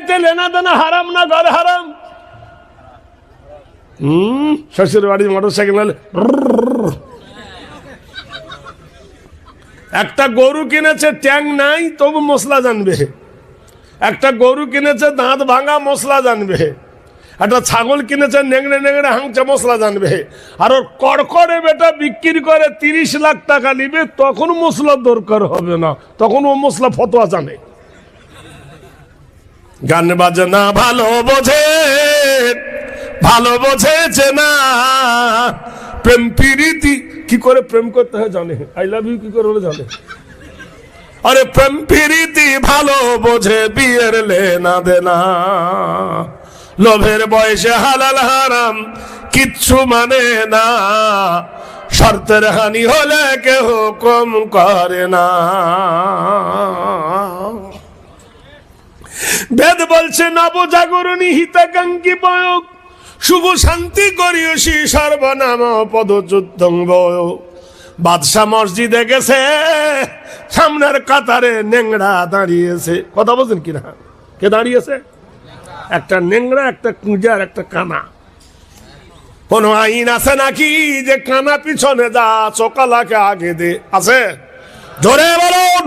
বাড়িতে লেনা দেনা, হারাম না ঘর হারাম। হুম, শ্বশুর বাড়ির মোটর সাইকেল একটা গরু কিনেছে, ট্যাং নাই, তবু মশলা জানবে। একটা গরু কিনেছে, দাঁত ভাঙা মশলা জানবে। একটা ছাগল কিনেছে, নেংড়ে নেংড়ে হাংচে মশলা জানবে। আর ওর কড়কড়ে বেটা বিক্রি করে তিরিশ লাখ টাকা নিবে, তখন মশলার দরকার হবে না। তখন ও মশলা ফতোয়া জানে। গান বাজনা ভালো বোঝে, ভালো বোঝেছে না। প্রেম প্রীতি, কি করে প্রেম করতে হয় জানে? আই লাভ ইউ কি করে বলে জানে? আরে প্রেম প্রীতি ভালো বোঝে, বিয়ের লেনা দেনা। লোভের বয়সে হালাল হারাম কিচ্ছু মানে না। শর্তের হানি হলে কেহ কম করে না। বেদ বলছে, নবজাগরণী হিতাকাঙ্ক্ষী বয়ক শুভ শান্তি করিয়সী সর্বনাম পদযুদ্ধং বয় বাদশাহ মসজিদে গেছে, সামনের কাতারে নেংড়া দাঁড়িয়েছে। কথা বলছেন কিনা কে দাঁড়িয়েছে? একটা নেংড়া, একটা কুঁজার একটা কানা। কোন আইন আছে নাকি যে কানা পিছনে যা চোকালাকে আগে দে? আছে? জোরে বলুন।